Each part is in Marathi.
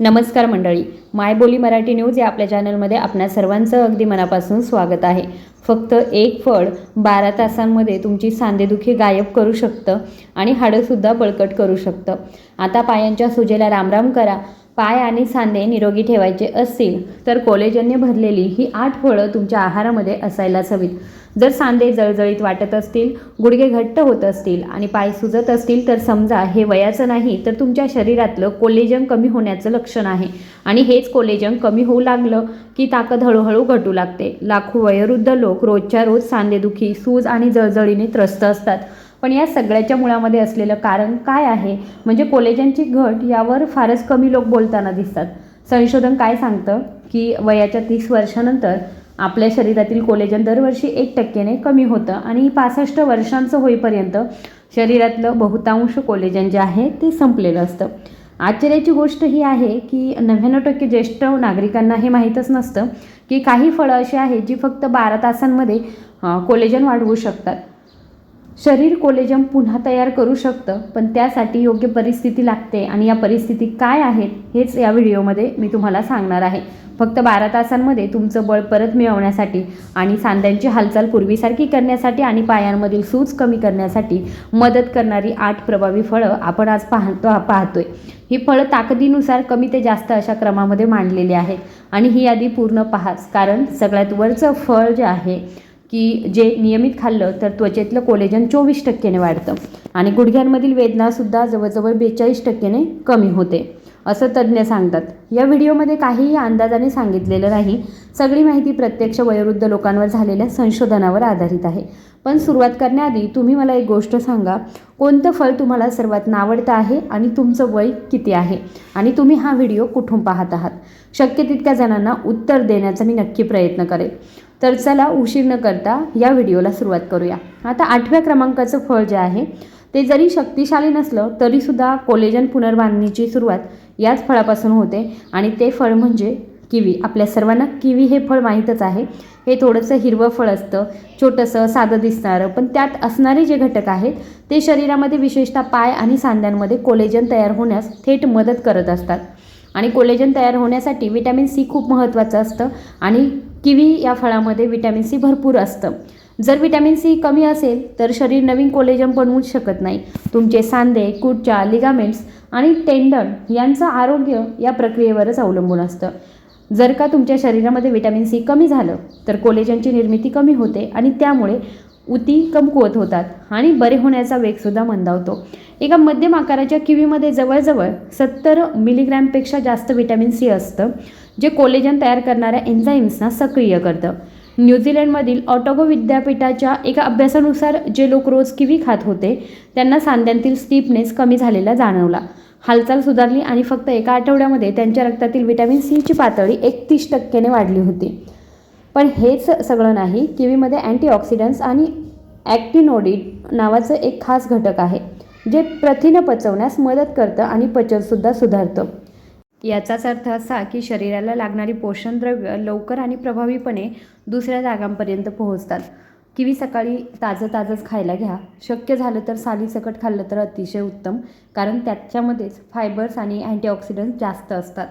नमस्कार मंडळी. मायबोली मराठी न्यूज या आपल्या चॅनलमध्ये आपल्या सर्वांचं अगदी मनापासून स्वागत आहे. फक्त एक फळ बारा तासांमध्ये तुमची सांधेदुखी गायब करू शकतं आणि हाडंसुद्धा बळकट करू शकतं. आता पायांच्या सुजेला रामराम करा. पाय आणि सांधे निरोगी ठेवायचे असतील तर कोलेजनने भरलेली ही आठ फळं तुमच्या आहारामध्ये असायलाच हवीत. जर सांधे जळजळीत वाटत असतील गुडघे घट्ट होत असतील आणि पाय सुजत असतील तर समजा हे वयाचं नाही तर तुमच्या शरीरातलं कोलेजन कमी होण्याचं लक्षण आहे. आणि हेच कोलेजन कमी होऊ लागलं की ताकद हळूहळू घटू लागते. लाखो वयोवृद्ध लोक रोजच्या रोज सांधेदुखी सूज आणि जळजळीने त्रस्त असतात. पण या सगळ्याच्या मुळामध्ये असलेलं कारण काय आहे? म्हणजे कोलेजनची घट यावर फारच कमी लोक बोलताना दिसतात. संशोधन काय सांगतं? की वयाच्या तीस वर्षानंतर आपल्या शरीरातील कोलेजन दरवर्षी एक टक्क्याने कमी होतं आणि पासष्ट वर्षांचं होईपर्यंत शरीरातलं बहुतांश कोलेजन जे आहे ते संपलेलं असतं. आश्चर्याची गोष्ट ही आहे की नव्याण्णव टक्के ज्येष्ठ नागरिकांना हे माहीतच नसतं की काही फळं अशी आहेत जी फक्त बारा तासांमध्ये कोलेजन वाढवू शकतात. शरीर कोलेजम पुन्हा तयार करू शकतं पण त्यासाठी योग्य परिस्थिती लागते. आणि या परिस्थिती काय आहेत हेच या व्हिडिओमध्ये मी तुम्हाला सांगणार आहे. फक्त बारा तासांमध्ये तुमचं बळ परत मिळवण्यासाठी आणि सांध्यांची हालचाल पूर्वीसारखी करण्यासाठी आणि पायांमधील सूज कमी करण्यासाठी मदत करणारी आठ प्रभावी फळं आपण आज पाहतो पाहतोय. ही फळं ताकदीनुसार कमी ते जास्त अशा क्रमामध्ये मांडलेली आहेत. आणि ही यादी पूर्ण पहास कारण सगळ्यात वरचं फळ जे आहे की जे नियमित खाल्लं तर त्वचेतलं कोलेजन चोवीस टक्क्याने वाढतं. आणि गुडघ्यांमधील वेदनासुद्धा जवळजवळ बेचाळीस टक्क्याने कमी होते असं तज्ज्ञ सांगतात. या व्हिडिओमध्ये काहीही अंदाजाने सांगितलेलं नाही. सगळी माहिती प्रत्यक्ष वयोवृद्ध लोकांवर झालेल्या संशोधनावर आधारित आहे. पण सुरुवात करण्याआधी तुम्ही मला एक गोष्ट सांगा. कोणतं फळ तुम्हाला सर्वात नावडतं आहे आणि तुमचं वय किती आहे? आणि तुम्ही हा व्हिडिओ कुठून पाहत आहात? शक्य तितक्या जणांना उत्तर देण्याचा मी नक्की प्रयत्न करेन. तर चला उशीर न करता या व्हिडिओला सुरुवात करूया. आता आठव्या क्रमांकाचं फळ जे आहे ते जरी शक्तिशाली नसलं तरीसुद्धा कोलेजन पुनर्बांधणीची सुरुवात याच फळापासून होते. आणि ते फळ म्हणजे किवी. आपल्या सर्वांना किवी हे फळ माहीतच आहे. हे थोडंसं हिरवं फळ असतं छोटंसं साधं दिसणारं पण त्यात असणारे जे घटक आहेत ते शरीरामध्ये विशेषतः पाय आणि सांध्यांमध्ये कोलेजन तयार होण्यास थेट मदत करत असतात. आणि कोलेजन तयार होण्यासाठी विटॅमिन सी खूप महत्त्वाचं असतं आणि किवी या फळामध्ये विटॅमिन सी भरपूर असतं. जर विटॅमिन सी कमी असेल तर शरीर नवीन कोलेजन बनवूच शकत नाही. तुमचे सांधे कुटच्या लिगामेंट्स आणि टेंडन यांचं आरोग्य या प्रक्रियेवरच अवलंबून असतं. जर का तुमच्या शरीरामध्ये विटॅमिन सी कमी झालं तर कोलेजनची निर्मिती कमी होते आणि त्यामुळे उती कमकुवत होतात आणि बरे होण्याचा वेगसुद्धा मंदावतो. एका मध्यम आकाराच्या किवीमध्ये जवळजवळ सत्तर मिलीग्रॅमपेक्षा जास्त विटॅमिन सी असतं जे कोलेजन तयार करणाऱ्या एन्झाईम्सना सक्रिय करतं. न्यूझीलंडमधील ऑटोगो विद्यापीठाच्या एका अभ्यासानुसार जे लोक रोज किवी खात होते त्यांना सांध्यांतील स्टीपनेस कमी झालेला जाणवला. हालचाल सुधारली आणि फक्त एका आठवड्यामध्ये त्यांच्या रक्तातील विटॅमिन सीची पातळी एकतीस टक्क्याने वाढली होती. पण हेच सगळं नाही किवीमध्ये अँटीऑक्सिडंट्स आणि ॲक्टिनोडिड नावाचं एक खास घटक आहे जे प्रथिनं पचवण्यास मदत करतं आणि पचनसुद्धा सुधारतं. याचाच अर्थ असा की शरीराला लागणारी पोषणद्रव्य लवकर आणि प्रभावीपणे दुसऱ्या जागांपर्यंत पोहोचतात. किवी सकाळी ताजं ताजंच खायला घ्या. शक्य झालं तर सालीसकट खाल्लं तर अतिशय उत्तम कारण त्याच्यामध्येच फायबर्स आणि अँटीऑक्सिडंट्स जास्त असतात.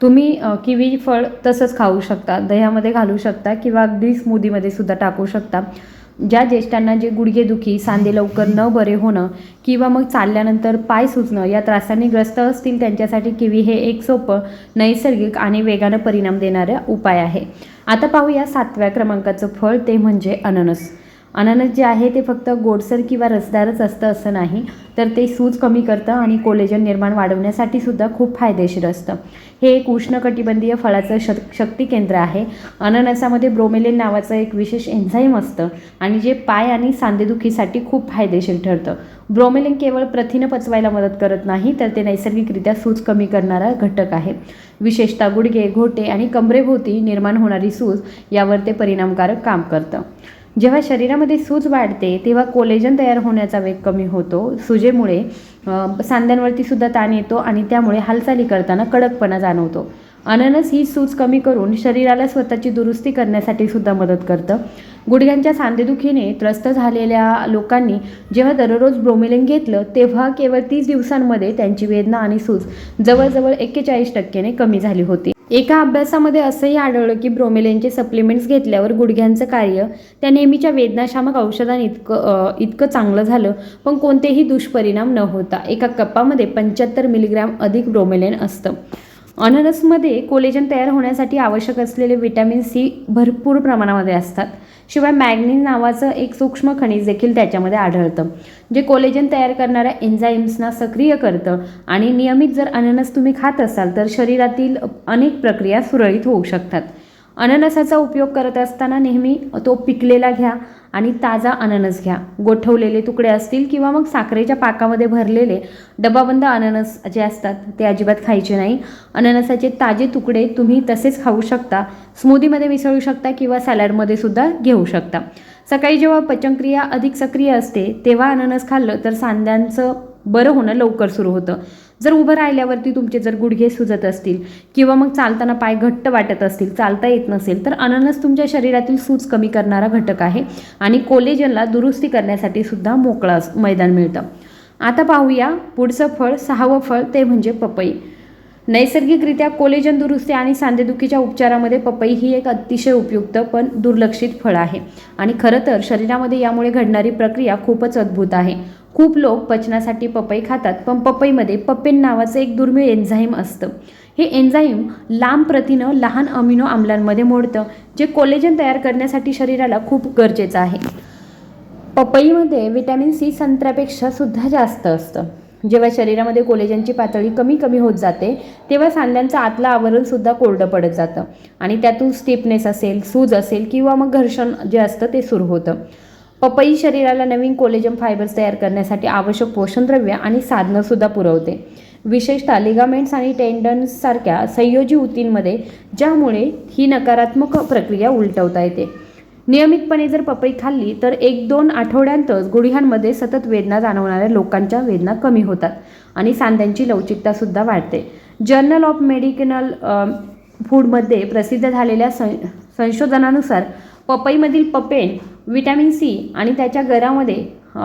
तुम्ही किवी फळ तसंच खाऊ शकता दह्यामध्ये घालू शकता किंवा अगदी स्मूदीमध्ये सुद्धा टाकू शकता. ज्या ज्येष्ठांना जे गुडघेदुखी सांधे लवकर न बरे होणं किंवा मग चालल्यानंतर पाय सुचणं या त्रासांनी ग्रस्त असतील त्यांच्यासाठी किवी हे एक सोपं नैसर्गिक आणि वेगानं परिणाम देणारं उपाय आहे. आता पाहूया सातव्या क्रमांकाचं फळ ते म्हणजे अननस. अननस जे आहे ते फक्त गोडसर किंवा रसदारच असतं असं नाही तर ते सूज कमी करतं आणि कोलेजन निर्माण वाढवण्यासाठी सुद्धा खूप फायदेशीर असतं. हे एक उष्णकटिबंधीय फळाचं श शक्ती केंद्र आहे. अननसामध्ये ब्रोमेलिन नावाचं एक विशेष एन्झाईम असतं आणि जे पाय आणि सांधेदुखीसाठी खूप फायदेशीर ठरतं. ब्रोमेलिन केवळ प्रथिनं पचवायला मदत करत नाही तर ते नैसर्गिकरित्या सूज कमी करणारा घटक आहे. विशेषतः गुडघे घोटे आणि कमरेभोवती निर्माण होणारी सूज यावर ते परिणामकारक काम करतं. जेव्हा शरीरामध्ये सूज वाढते तेव्हा कोलेजन तयार होण्याचा वेग कमी होतो. सुजेमुळे सांध्यांवरती सुद्धा ताण येतो आणि त्यामुळे हालचाली करताना कडकपणा जाणवतो. अननस ही सूज कमी करून शरीराला स्वतःची दुरुस्ती करण्यासाठी सुद्धा मदत करतं. गुडघ्यांच्या सांधेदुखीने त्रस्त झालेल्या लोकांनी जेव्हा दररोज ब्रोमेलिन घेतलं तेव्हा केवळ तीस दिवसांमध्ये त्यांची वेदना आणि सूज जवळजवळ एक्केचाळीस टक्क्याने कमी झाली होती. एका अभ्यासामध्ये असंही आढळलं की ब्रोमेलेनचे सप्लिमेंट्स घेतल्यावर गुडघ्यांचं कार्य त्या नेहमीच्या वेदनाशामक औषधांनी इतकं इतकं चांगलं झालं पण कोणतेही दुष्परिणाम न होता. एका कप्पामध्ये पंच्याहत्तर मिलीग्रॅम अधिक ब्रोमेलेन असतं. अननसमध्ये कोलेजन तयार होण्यासाठी आवश्यक असलेले विटॅमिन सी भरपूर प्रमाणामध्ये असतात. शिवाय मॅग्नीज नावाचं एक सूक्ष्म खनिज देखील त्याच्यामध्ये आढळतं जे कोलेजन तयार करणाऱ्या एन्झाईम्सना सक्रिय करतं आणि नियमित जर अननस तुम्ही खात असाल तर शरीरातील अनेक प्रक्रिया सुरळीत होऊ शकतात. अननसाचा उपयोग करत असताना नेहमी तो पिकलेला घ्या आणि ताजा अननस घ्या. गोठवलेले तुकडे असतील किंवा मग साखरेच्या पाकामध्ये भरलेले डबाबंद अननस जे असतात ते अजिबात खायचे नाही. अननसाचे ताजे तुकडे तुम्ही तसेच खाऊ शकता. स्मूदीमध्ये मिसळू शकता किंवा सॅलडमध्ये सुद्धा घेऊ शकता. सकाळी जेव्हा पचनक्रिया अधिक सक्रिय असते तेव्हा अननस खाल्लं तर सांध्यांचं बरं होणं लवकर सुरू होतं. जर उभं राहिल्यावरती तुमचे जर गुडघे सुजत असतील किंवा मग चालताना पाय घट्ट वाटत असतील चालता येत नसेल तर अननस तुमच्या शरीरातील सूज कमी करणारा घटक आहे आणि कोलेजनला दुरुस्ती करण्यासाठी सुद्धा मोकळं मैदान मिळतं. आता पाहूया पुढचं फळ सहावं फळ ते म्हणजे पपई. नैसर्गिकरित्या कोलेजन दुरुस्ती आणि सांधेदुखीच्या उपचारामध्ये पपई ही एक अतिशय उपयुक्त पण दुर्लक्षित फळ आहे. आणि खरं तर शरीरामध्ये यामुळे घडणारी प्रक्रिया खूपच अद्भुत आहे. खूप लोक पचनासाठी पपई खातात पण पपईमध्ये पपेन नावाचं एक दुर्मिळ एन्झाईम असतं. हे एन्झाईम लांब प्रथिनं लहान अमिनो आम्लांमध्ये मोडतं जे कोलेजन तयार करण्यासाठी शरीराला खूप गरजेचं आहे. पपईमध्ये विटॅमिन सी संत्र्यापेक्षा सुद्धा जास्त असतं. जेव्हा शरीरामध्ये कोलेजनची पातळी कमी कमी होत जाते तेव्हा सांध्यांचं आतलं आवरणसुद्धा कोरडं पडत जातं. आणि त्यातून स्टिफनेस असेल सूज असेल किंवा मग घर्षण जे असतं ते सुरू होतं. पपई शरीराला नवीन कोलेजन फायबर्स तयार करण्यासाठी आवश्यक पोषणद्रव्य आणि साधनंसुद्धा पुरवते. विशेषतः लिगामेंट्स आणि टेंडन्ससारख्या संयोजी ऊतींमध्ये ज्यामुळे ही नकारात्मक प्रक्रिया उलटवता येते. नियमितपणे जर पपई खाल्ली तर एक दोन आठवड्यांतच गुडघ्यांमध्ये सतत वेदना जाणवणाऱ्या लोकांच्या वेदना कमी होतात आणि सांध्यांची लवचिकतासुद्धा वाढते. जर्नल ऑफ मेडिकल फूडमध्ये प्रसिद्ध झालेल्या सं संशोधनानुसार पपईमधील पपेन विटॅमिन सी आणि त्याच्या गरामध्ये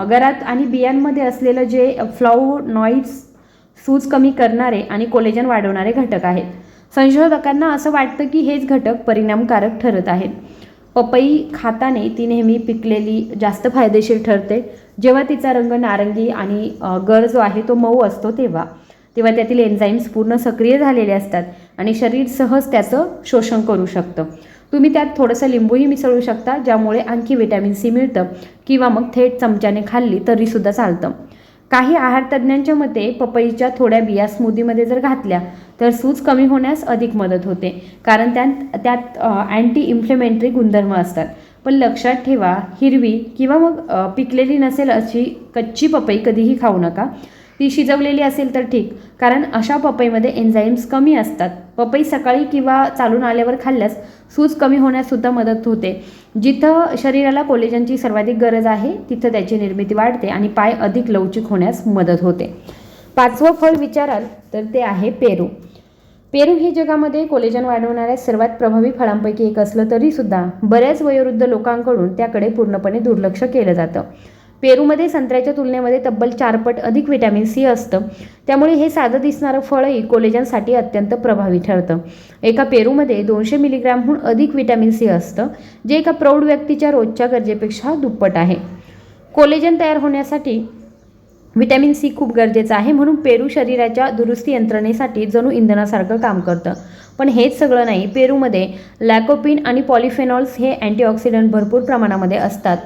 गरात आणि बियांमध्ये असलेलं जे फ्लॉवनॉइड्स सूज कमी करणारे आणि कोलेजन वाढवणारे घटक आहेत. संशोधकांना असं वाटतं की हेच घटक परिणामकारक ठरत आहेत. पपई खाताने ती नेहमी पिकलेली जास्त फायदेशीर ठरते. जेव्हा तिचा रंग नारंगी आणि गर जो आहे तो मऊ असतो तेव्हा. तेव्हा त्यातील एन्झाईम्स पूर्ण सक्रिय झालेले असतात आणि शरीर सहज त्याचं शोषण करू शकतं. तुम्ही त्यात थोडंसं लिंबूही मिसळू शकता ज्यामुळे आणखी विटॅमिन सी मिळतं किंवा मग थेट चमच्याने खाल्ली तरीसुद्धा चालतं. काही आहार तज्ज्ञांच्या मते पपईच्या थोड्या बिया स्मूदीमध्ये जर घातल्या तर सूज कमी होण्यास अधिक मदत होते कारण त्यात त्यात अँटी इन्फ्लेमेंटरी गुणधर्म असतात. पण लक्षात ठेवा हिरवी किंवा मग पिकलेली नसेल अशी कच्ची पपई कधीही खाऊ नका. ती शिजवलेली असेल तर ठीक. कारण अशा पपईमध्ये एन्झाईम्स कमी असतात. पपई सकाळी किंवा चालून आल्यावर खाल्ल्यास सूज कमी होण्यास सुद्धा मदत होते. जिथं शरीराला कोलेजनची सर्वाधिक गरज आहे तिथं त्याची निर्मिती वाढते आणि पाय अधिक लवचिक होण्यास मदत होते. पाचवं फळ विचाराल तर ते आहे पेरू. पेरू हे जगामध्ये कोलेजन वाढवणाऱ्या सर्वात प्रभावी फळांपैकी एक असलं तरीसुद्धा बऱ्याच वयोवृद्ध लोकांकडून त्याकडे पूर्णपणे दुर्लक्ष केलं जातं. पेरूमध्ये संत्र्याच्या तुलनेमध्ये तब्बल चारपट अधिक विटॅमिन सी असतं. त्यामुळे हे साधं दिसणारं फळही कोलेजनसाठी अत्यंत प्रभावी ठरतं. एका पेरूमध्ये दोनशे मिलीग्रॅमहून अधिक विटॅमिन सी असतं जे एका प्रौढ व्यक्तीच्या रोजच्या गरजेपेक्षा दुप्पट आहे. कोलेजन तयार होण्यासाठी व्हिटॅमिन सी खूप गरजेचं आहे म्हणून पेरू शरीराच्या दुरुस्ती यंत्रणेसाठी जणू इंधनासारखं काम करतं. पण हेच सगळं नाही पेरूमध्ये लॅकोपिन आणि पॉलिफेनॉल्स हे अँटीऑक्सिडंट भरपूर प्रमाणामध्ये असतात.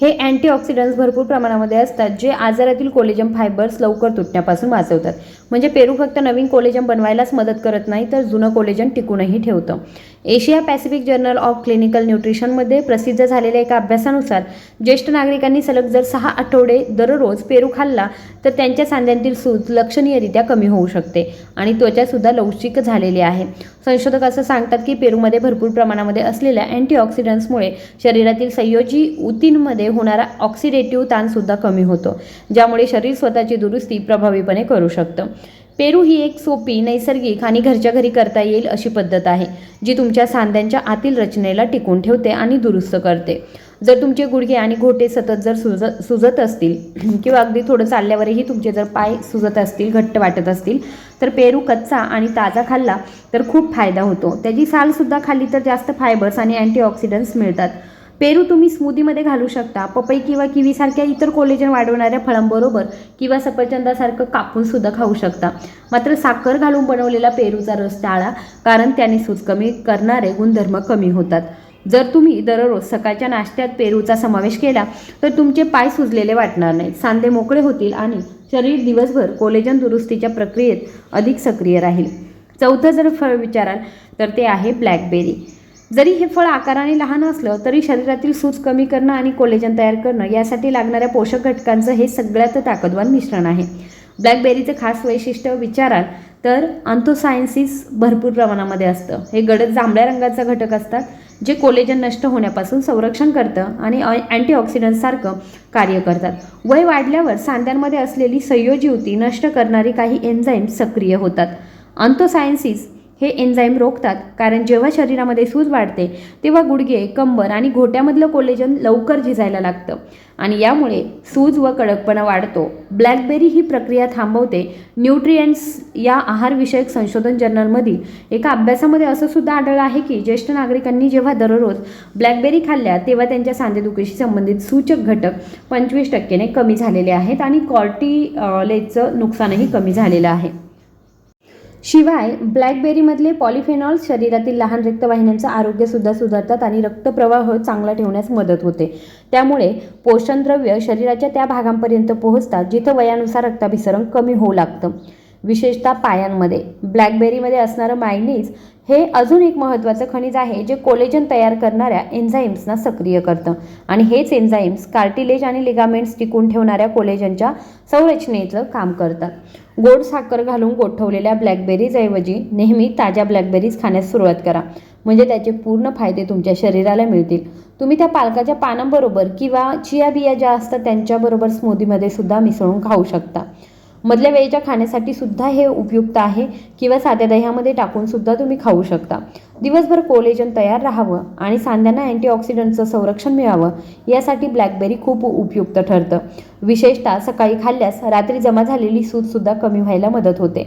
हे अँटीऑक्सिडंट्स भरपूर प्रमाणामध्ये असतात जे आजारातील कोलेजम फायबर्स लवकर तुटण्यापासून वाचवतात. म्हणजे पेरू फक्त नवीन कोलेजम बनवायलाच मदत करत नाही तर जुनं कोलेजन टिकूनही ठेवतं. Asia Pacific journal of clinical न्यूट्रिशनमध्ये प्रसिद्ध झालेल्या एका अभ्यासानुसार ज्येष्ठ नागरिकांनी सलग जर सहा आठवडे दररोज पेरू खाल्ला तर त्यांच्या सांध्यांतील सूज लक्षणीयरित्या कमी होऊ शकते आणि त्वचासुद्धा लवचिक झालेली आहे. संशोधक असं सांगतात की पेरूमध्ये भरपूर प्रमाणामध्ये असलेल्या अँटीऑक्सिडंट्समुळे शरीरातील संयोजी ऊतींमध्ये होणारा ऑक्सिडेटिव्ह ताणसुद्धा कमी होतो ज्यामुळे शरीर स्वतःची दुरुस्ती प्रभावीपणे करू शकतं. पेरू ही एक सोपी नैसर्गिक आणि घरच्या घरी करता येईल अशी पद्धत आहे जी तुमच्या सांध्यांच्या आतील रचनेला टिकून ठेवते आणि दुरुस्त करते. जर तुमचे गुडघे आणि घोटे सतत जर सुज सुजत असतील किंवा अगदी थोडं चालल्यावरही तुमचे जर पाय सुजत असतील घट्ट वाटत असतील तर पेरू कच्चा आणि ताजा खाल्ला तर खूप फायदा होतो. त्याची सालसुद्धा खाल्ली तर जास्त फायबर्स आणि अँटीऑक्सिडंट्स मिळतात. पेरू तुम्ही स्मूदीमध्ये घालू शकता. पपई किंवा किवीसारख्या इतर कोलेजन वाढवणाऱ्या फळांबरोबर किंवा सफरचंदासारखं कापून सुद्धा खाऊ शकता. मात्र साखर घालून बनवलेला पेरूचा रस टाळा कारण त्याने सूज कमी करणारे गुणधर्म कमी होतात. जर तुम्ही दररोज सकाळच्या नाश्त्यात पेरूचा समावेश केला तर तुमचे पाय सुजलेले वाटणार नाहीत. सांधे मोकळे होतील आणि शरीर दिवसभर कोलेजन दुरुस्तीच्या प्रक्रियेत अधिक सक्रिय राहील. चौथं जर फळ विचाराल तर ते आहे ब्लॅकबेरी जरी हे फळ आकाराने लहान असलं तरी शरीरातील सूज कमी करणं आणि कोलेजन तयार करणं यासाठी लागणाऱ्या पोषक घटकांचं हे सगळ्यात ताकदवान मिश्रण आहे. ब्लॅकबेरीचं खास वैशिष्ट्य विचाराल तर अंथोसायन्सिस भरपूर प्रमाणामध्ये असतं. हे गडद जांभळ्या रंगाचा घटक असतात जे कोलेजन नष्ट होण्यापासून संरक्षण करतं आणि अँटीऑक्सिडंटसारखं कार्य करतात. वय वाढल्यावर सांध्यांमध्ये असलेली संयोजीवती नष्ट करणारी काही एन्झाईम सक्रिय होतात. अंथोसायन्सिस हे एन्झाईम रोखतात. कारण जेव्हा शरीरामध्ये सूज वाढते तेव्हा गुडघे कंबर आणि घोट्यामधलं कोलेजन लवकर झिजायला लागतं. आणि यामुळे सूज व कडकपणा वाढतो. ब्लॅकबेरी ही प्रक्रिया थांबवते. न्यूट्रिएंट्स या आहारविषयक संशोधन जर्नलमधील एका अभ्यासामध्ये असं सुद्धा आढळलं आहे की ज्येष्ठ नागरिकांनी जेव्हा दररोज ब्लॅकबेरी खाल्ल्या तेव्हा त्यांच्या सांधेदुखीशी संबंधित सूचक घटक पंचवीस टक्केने कमी झालेले आहेत आणि कॉर्टिलेजचं नुकसानही कमी झालेलं आहे. शिवाय ब्लॅकबेरीमधले पॉलिफेनॉल शरीरातील लहान रक्तवाहिन्यांचं आरोग्यसुद्धा सुधारतात आणि रक्तप्रवाह चांगला ठेवण्यास मदत होते. त्यामुळे पोषणद्रव्य शरीराच्या त्या भागांपर्यंत पोहोचतात जिथं वयानुसार रक्ताभिसरण कमी होऊ लागतं. विशेषतः पायांमध्ये. ब्लॅकबेरीमध्ये असणारं मायनीज हे अजून एक महत्त्वाचं खनिज आहे जे कोलेजन तयार करणाऱ्या एन्झाईम्सना सक्रिय करतं. आणि हेच एन्झाईम्स कार्टिलेज आणि लिगामेंट्स टिकून ठेवणाऱ्या कोलेजनच्या संरचनेचं काम करतात. गोड साखर घालून गोठवलेल्या ब्लॅकबेरीजऐवजी नेहमी ताज्या ब्लॅकबेरीज खाण्यास सुरुवात करा. म्हणजे त्याचे पूर्ण फायदे तुमच्या शरीराला मिळतील. तुम्ही त्या पालकाच्या पानांबरोबर किंवा चिया बिया ज्या असतात त्यांच्याबरोबर स्मूदीमध्ये सुद्धा मिसळून खाऊ शकता. मधल्या वेळेच्या खाण्यासाठी सुद्धा हे उपयुक्त आहे किंवा साध्या दह्यामध्ये टाकून सुद्धा तुम्ही खाऊ शकता. दिवसभर कोलेजन तयार राहावं आणि सांध्यांना अँटीऑक्सिडंटचं संरक्षण मिळावं यासाठी ब्लॅकबेरी खूप उपयुक्त ठरतं. विशेषतः सकाळी खाल्ल्यास रात्री जमा झालेली सूजसुद्धा कमी व्हायला मदत होते.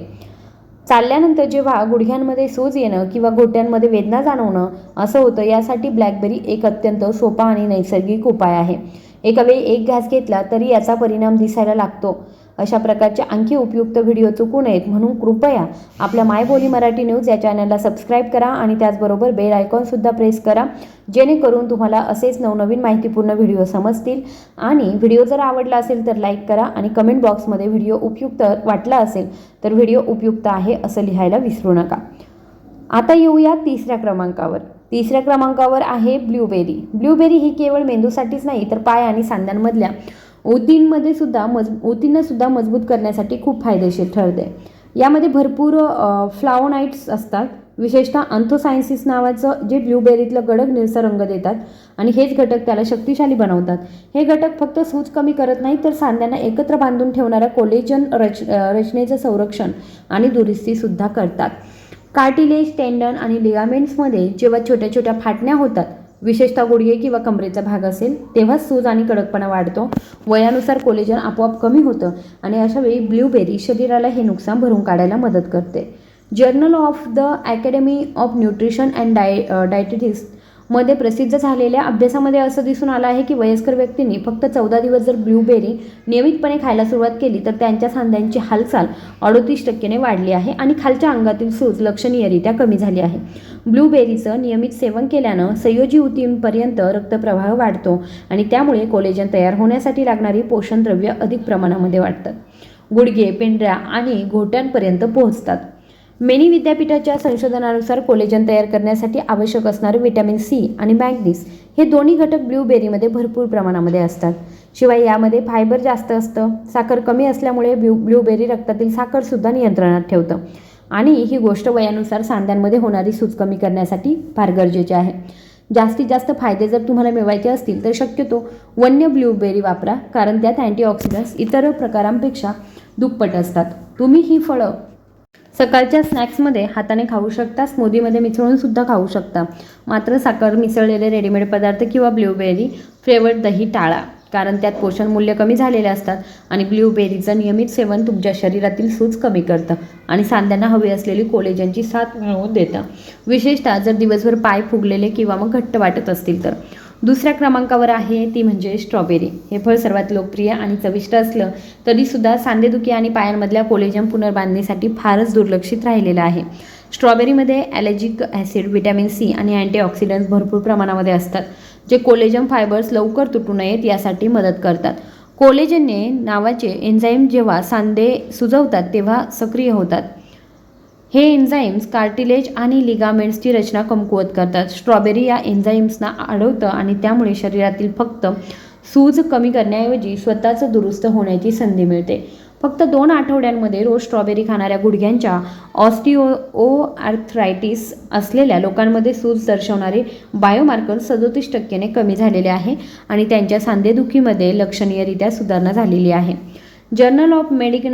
चालल्यानंतर जेव्हा गुडघ्यांमध्ये सूज येणं किंवा घोट्यांमध्ये वेदना जाणवणं असं होतं यासाठी ब्लॅकबेरी एक अत्यंत सोपा आणि नैसर्गिक उपाय आहे. एका वेळी एक घास घेतला तरी याचा परिणाम दिसायला लागतो. अशा प्रकारचे आणखी उपयुक्त व्हिडिओ चुकू नयेत. म्हणून कृपया आपल्या मायबोली मराठी न्यूज या चॅनलला सबस्क्राईब करा आणि त्याचबरोबर बेल आयकॉनसुद्धा प्रेस करा जेणेकरून तुम्हाला असेच नवनवीन माहितीपूर्ण व्हिडिओ समजतील. आणि व्हिडिओ जर आवडला असेल तर लाईक करा आणि कमेंट बॉक्समध्ये व्हिडिओ उपयुक्त वाटला असेल तर व्हिडिओ उपयुक्त आहे असं लिहायला विसरू नका. आता येऊया तिसऱ्या क्रमांकावर. तिसऱ्या क्रमांकावर आहे ब्ल्यूबेरी ब्ल्यूबेरी ही केवळ मेंदूसाठीच नाही तर पाय आणि सांध्यांमधल्या ओतींमध्ये सुद्धा मज ओतींना सुद्धा मजबूत करण्यासाठी खूप फायदेशीर ठरते. यामध्ये भरपूर फ्लावोनाईट्स असतात. विशेषतः अँथोसायन्सिस नावाचं जे ब्ल्यूबेरीतलं गडद निळसा रंग देतात आणि हेच घटक त्याला शक्तिशाली बनवतात. हे घटक फक्त सूज कमी करत नाही तर सांध्यांना एकत्र बांधून ठेवणाऱ्या कोलेजन रच रचनेचं संरक्षण आणि दुरुस्तीसुद्धा करतात. कार्टिलेज टेंडन आणि लिगामेंट्समध्ये जेव्हा छोट्या छोट्या फाटण्या होतात विशेषतः गुडघे किंवा कमरेचा भाग असेल तेव्हाच सूज आणि कडकपणा वाढतो. वयानुसार कोलेजन आपोआप कमी होतं आणि अशा वेळी ब्ल्यूबेरी शरीराला हे नुकसान भरून काढायला मदत करते. Journal of the academy of nutrition and die dietetics मध्ये प्रसिद्ध झालेल्या अभ्यासामध्ये असं दिसून आलं आहे की वयस्कर व्यक्तींनी फक्त चौदा दिवस जर ब्लूबेरी नियमितपणे खायला सुरुवात केली तर त्यांच्या सांध्यांची हालचाल अडोतीस टक्केने वाढली आहे आणि खालच्या अंगातील सूज लक्षणीयरित्या कमी झाली आहे. ब्लूबेरीचं नियमित सेवन केल्यानं संयोजी ऊतींपर्यंत रक्तप्रवाह वाढतो आणि त्यामुळे कोलेजन तयार होण्यासाठी लागणारी पोषणद्रव्य अधिक प्रमाणामध्ये वाढतात गुडघे पेंढऱ्या आणि घोट्यांपर्यंत पोहोचतात. मेनी विद्यापीठाच्या संशोधनानुसार कोलेजन तयार करण्यासाठी आवश्यक असणारे व्हिटॅमिन सी आणि मॅग्नीस हे दोन्ही घटक ब्ल्यूबेरीमध्ये भरपूर प्रमाणामध्ये असतात. शिवाय यामध्ये फायबर जास्त असतं साखर कमी असल्यामुळे ब्लू ब्लूबेरी रक्तातील साखरसुद्धा नियंत्रणात ठेवतं. आणि ही गोष्ट वयानुसार सांध्यांमध्ये होणारी सूज कमी करण्यासाठी फार गरजेची आहे. जास्तीत जास्त फायदे जर तुम्हाला मिळवायचे असतील तर शक्यतो वन्य ब्लूबेरी वापरा कारण त्यात अँटीऑक्सिडंट्स इतर प्रकारांपेक्षा दुप्पट असतात. तुम्ही ही फळं सकाळच्या स्नॅक्समध्ये हाताने खाऊ शकता स्मूदीमध्ये मिसळून सुद्धा खाऊ शकता. मात्र साखर मिसळलेले रेडीमेड पदार्थ किंवा ब्ल्यूबेरी फ्लेवर्ड दही टाळा कारण त्यात पोषण मूल्य कमी झालेले असतात आणि ब्ल्यूबेरीचं नियमित सेवन तुमच्या शरीरातील सूज कमी करतं आणि सांध्यांना हवी असलेली कोलेजनची साथ मिळवून देतं. विशेषतः जर दिवसभर पाय फुगलेले किंवा मग घट्ट वाटत असतील तर. दुसऱ्या क्रमांकावर आहे ती म्हणजे स्ट्रॉबेरी. हे फळ सर्वात लोकप्रिय आणि चविष्ट असलं तरीसुद्धा सांधेदुखी आणि पायांमधल्या कोलेजन पुनर्बांधणीसाठी फारच दुर्लक्षित राहिलेलं आहे. स्ट्रॉबेरीमध्ये ॲलर्जिक ॲसिड व्हिटॅमिन सी आणि अँटीऑक्सिडंट्स भरपूर प्रमाणामध्ये असतात जे कोलेजन फायबर्स लवकर तुटू नयेत यासाठी मदत करतात. कोलेजनने नावाचे एन्झाईम जेव्हा सांधे सुजवतात तेव्हा सक्रिय होतात. हे एन्झाईम्स कार्टिलेज आणि लिगामेंट्सची रचना कमकुवत करतात. स्ट्रॉबेरी या एन्झाईम्सना अडवतं आणि त्यामुळे शरीरातील फक्त सूज कमी करण्याऐवजी स्वतःचं दुरुस्त होण्याची संधी मिळते. फक्त दोन आठवड्यांमध्ये रोज स्ट्रॉबेरी खाणाऱ्या गुडघ्यांच्या ऑस्टिओ ओ आर्थरायटिस असलेल्या लोकांमध्ये सूज दर्शवणारे बायोमार्कर सदोतीस टक्क्याने कमी झालेले आहे आणि त्यांच्या सांधेदुखीमध्ये लक्षणीयरित्या सुधारणा झालेली आहे. जर्नल ऑफ मेडिकल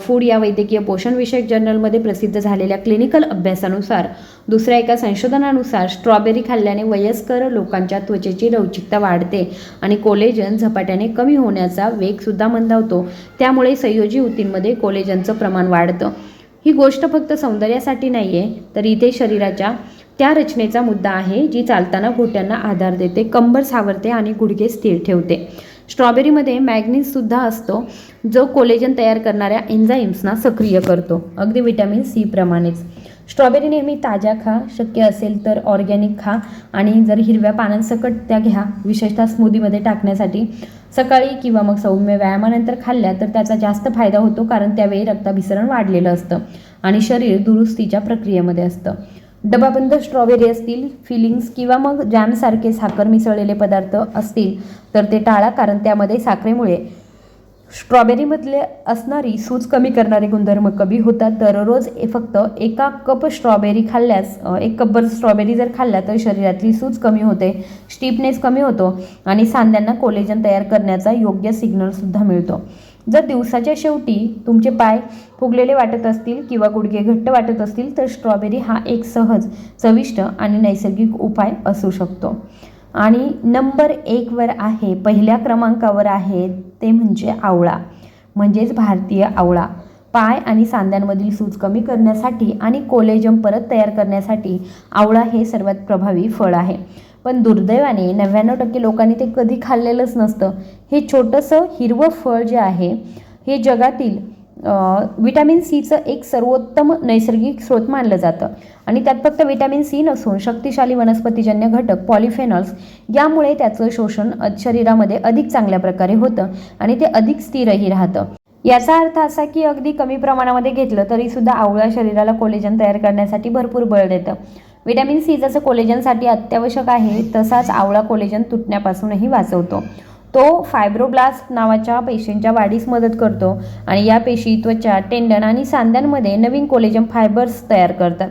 फूड या वैद्यकीय पोषणविषयक जर्नलमध्ये प्रसिद्ध झालेल्या क्लिनिकल अभ्यासानुसार दुसऱ्या एका संशोधनानुसार स्ट्रॉबेरी खाल्ल्याने वयस्कर लोकांच्या त्वचेची लवचिकता वाढते आणि कोलेजन झपाट्याने कमी होण्याचा वेगसुद्धा मंदावतो. त्यामुळे संयोजी ऊतींमध्ये कोलेजनचं प्रमाण वाढतं. ही गोष्ट फक्त सौंदर्यासाठी नाही आहे तर इथे शरीराच्या त्या रचनेचा मुद्दा आहे जी चालताना घोट्यांना आधार देते कंबर सावरते आणि गुडघे स्थिर ठेवते. स्ट्रॉबेरीमध्ये मॅग्नीजसुद्धा असतो जो कोलेजन तयार करणाऱ्या एन्झाईम्सना सक्रिय करतो अगदी विटॅमिन सी प्रमाणेच. स्ट्रॉबेरी नेहमी ताज्या खा शक्य असेल तर ऑर्गॅनिक खा आणि जर हिरव्या पानांसकट त्या घ्या विशेषतः स्मूदीमध्ये टाकण्यासाठी. सकाळी किंवा मग सौम्य व्यायामानंतर खाल्ल्या तर त्याचा जास्त फायदा होतो कारण त्यावेळी रक्ताभिसरण वाढलेलं असतं आणि शरीर दुरुस्तीच्या प्रक्रियेमध्ये असतं. डबाबंद स्ट्रॉबेरी असतील फिलिंग्स किंवा मग जॅमसारखे साखर मिसळलेले पदार्थ असतील तर ते टाळा कारण त्यामध्ये साखरेमुळे. स्ट्रॉबेरीमधले असणारी सूज कमी करणारे गुणधर्म कमी होतात दररोज ए- फक्त एका कप स्ट्रॉबेरी खाल्ल्यास एक कपभर स्ट्रॉबेरी जर खाल्ल्या तर शरीरातली सूज कमी होते स्टिफनेस कमी होतो आणि सांध्यांना कोलेजन तयार करण्याचा योग्य सिग्नलसुद्धा मिळतो. जर दिवसाच्या शेवटी तुमचे पाय फुगलेले वाटत असतील किंवा गुडघे घट्ट वाटत असतील तर स्ट्रॉबेरी हा एक सहज चविष्ट आणि नैसर्गिक उपाय असू शकतो. आणि नंबर एकवर आहे पहिल्या क्रमांकावर आहे ते म्हणजे आवळा म्हणजेच भारतीय आवळा. पाय आणि सांध्यांमधील सूज कमी करण्यासाठी आणि कोलेजम परत तयार करण्यासाठी आवळा हे सर्वात प्रभावी फळ आहे. पण दुर्दैवाने नव्याण्णव टक्के लोकांनी ते कधी खाल्लेलंच नसतं. हे छोटंसं हिरवं फळ जे आहे हे जगातील विटॅमिन सीचं एक सर्वोत्तम नैसर्गिक स्रोत मानलं जातं. आणि त्यात फक्त विटॅमिन सी नसून शक्तिशाली वनस्पतीजन्य घटक पॉलिफेनॉल्स यामुळे त्याचं शोषण शरीरामध्ये अधिक चांगल्या प्रकारे होतं आणि ते अधिक स्थिरही राहतं. याचा अर्थ असा की अगदी कमी प्रमाणामध्ये घेतलं तरीसुद्धा आवळ्या आवळा शरीराला कोलेजन तयार करण्यासाठी भरपूर बळ देतं. विटॅमिन सी जसं कोलेजनसाठी अत्यावश्यक आहे तसाच आवळा कोलेजन तुटण्यापासूनही वाचवतो. तो फायब्रोब्लास्ट नावाच्या पेशींच्या वाढीस मदत करतो आणि या पेशी त्वचा टेंडन आणि सांध्यांमध्ये नवीन कोलेजन फायबर्स तयार करतात.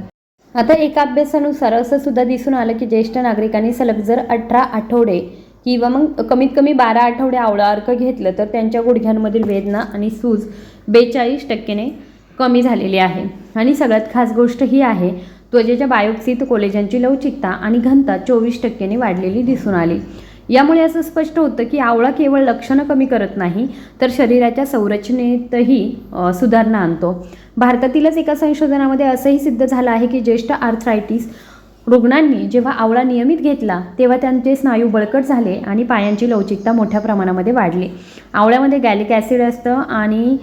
आता एका अभ्यासानुसार असं सुद्धा दिसून आलं की ज्येष्ठ नागरिकांनी सलग जर अठरा आठवडे किंवा मग कमीत कमी बारा आठवडे आवळा अर्क घेतलं तर त्यांच्या गुडघ्यांमधील वेदना आणि सूज बेचाळीस टक्केने कमी झालेली आहे. आणि सगळ्यात खास गोष्ट ही आहे त्वचेच्या बायोप्सीत कोलेजनची लवचिकता आणि घनता चोवीस टक्क्याने वाढलेली दिसून आली. यामुळे असं स्पष्ट होतं की आवळा केवळ लक्षणं कमी करत नाही तर शरीराच्या संरचनेतही सुधारणा आणतो. भारतातीलच एका संशोधनामध्ये असंही सिद्ध झालं आहे की ज्येष्ठ आर्थरायटिस रुग्णांनी जेव्हा आवळा नियमित घेतला तेव्हा त्यांचे स्नायू बळकट झाले आणि पायांची लवचिकता मोठ्या प्रमाणामध्ये वाढली. आवळ्यामध्ये गॅलिक ॲसिड असतं आणि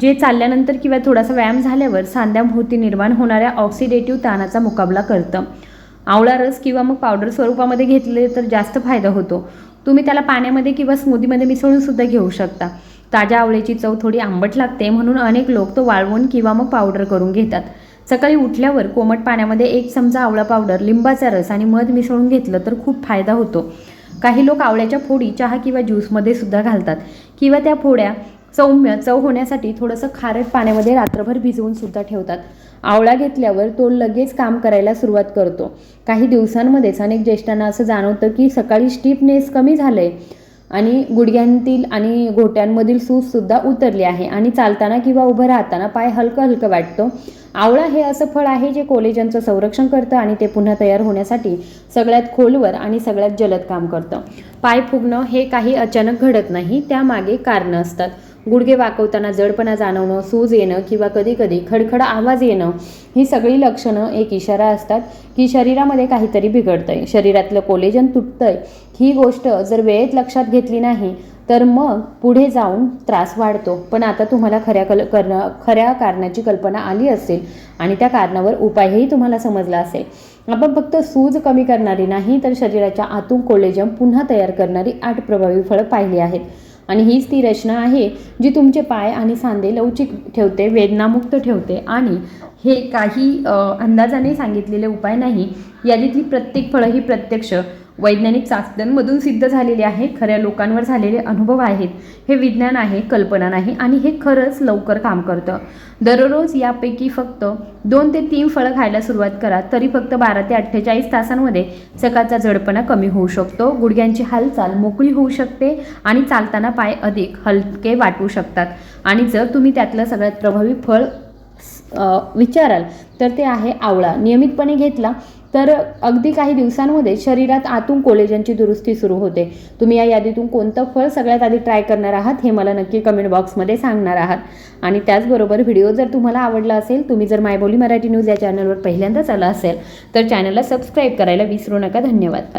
जे चालल्यानंतर किंवा थोडासा व्यायाम झाल्यावर सांध्याभोवती निर्माण होणाऱ्या ऑक्सिडेटिव्ह ताणाचा मुकाबला करतं. आवळा रस किंवा मग पावडर स्वरूपामध्ये घेतले तर जास्त फायदा होतो. तुम्ही त्याला पाण्यामध्ये किंवा स्मूदीमध्ये मिसळून सुद्धा घेऊ शकता. ताज्या आवळ्याची चव थोडी आंबट लागते म्हणून अनेक लोक तो वाळवून किंवा मग पावडर करून घेतात. सकाळी उठल्यावर कोमट पाण्यामध्ये एक चमचा आवळा पावडर लिंबाचा रस आणि मध मिसळून घेतलं तर खूप फायदा होतो. काही लोक आवळ्याच्या फोडी चहा किंवा ज्यूसमध्ये सुद्धा घालतात. किंवा त्या फोड्या सौम्य चव होण्यासाठी थोडंसं खारट पाण्यामध्ये रात्रभर भिजवून सुद्धा ठेवतात. आवळा घेतल्यावर तो लगेच काम करायला सुरुवात करतो. काही दिवसांमध्येच अनेक ज्येष्ठांना असं जाणवतं की सकाळी स्टीपनेस कमी झालं आहे आणि गुडघ्यांतील आणि घोट्यांमधील सूजसुद्धा उतरली आहे आणि चालताना किंवा उभं राहताना पाय हलकं हलकं वाटतो. आवळा हे असं फळ आहे जे कोलेजनचं संरक्षण करतं आणि ते पुन्हा तयार होण्यासाठी सगळ्यात खोलवर आणि सगळ्यात जलद काम करतं. पाय फुगणं हे काही अचानक घडत नाही त्यामागे कारणं असतात. गुडघे वाकवताना जडपणा जाणवणं सूज येणं किंवा कधीकधी खडखड आवाज येणं ही सगळी लक्षणं एक इशारा असतात की शरीरामध्ये काहीतरी बिघडतंय. शरीरातलं कोलेजन तुटतंय. ही गोष्ट जर वेळेत लक्षात घेतली नाही तर मग पुढे जाऊन त्रास वाढतो. पण आता तुम्हाला खऱ्या कल करणं खऱ्या कारणाची कल्पना आली असेल आणि त्या कारणावर उपायही तुम्हाला समजला असेल. आपण फक्त सूज कमी करणारी नाही तर शरीराच्या आतून कोलेजम पुन्हा तयार करणारी आठ प्रभावी फळं पाहिली आहेत. आणि हीच ती रचना आहे जी तुमचे पाय आणि सांधे लवचिक ठेवते वेदनामुक्त ठेवते. आणि हे काही अंदाजाने सांगितलेले उपाय नाही. यादीतली प्रत्येक फळं ही प्रत्यक्ष वैज्ञानिक चाचण्यांमधून सिद्ध झालेले आहे खऱ्या लोकांवर झालेले अनुभव आहेत. हे विज्ञान आहे कल्पना नाही आणि हे खरंच लवकर काम करतं. दररोज यापैकी फक्त दोन ते तीन फळं खायला सुरुवात करा तरी फक्त बारा ते अठ्ठेचाळीस तासांमध्ये सकाळचा जडपणा कमी होऊ शकतो. गुडघ्यांची हालचाल मोकळी होऊ शकते आणि चालताना पाय अधिक हलके वाटू शकतात. आणि जर तुम्ही त्यातलं सगळ्यात प्रभावी फळ विचाराल तर ते आहे आवळा. नियमितपणे घेतला तर अगदी काही दिवसांमध्ये शरीरात आतून कोलेजनची दुरुस्ती सुरू होते. तुम्ही या यादीतून कोणतं फळ सगळ्यात आधी ट्राय करणार आहात हे मला नक्की कमेंट बॉक्समध्ये सांगणार आहात. आणि त्याचबरोबर व्हिडिओ जर तुम्हाला आवडला असेल तुम्ही जर मायबोली मराठी न्यूज या चॅनलवर पहिल्यांदाच आला असेल तर चॅनलला सबस्क्राईब करायला विसरू नका. धन्यवाद.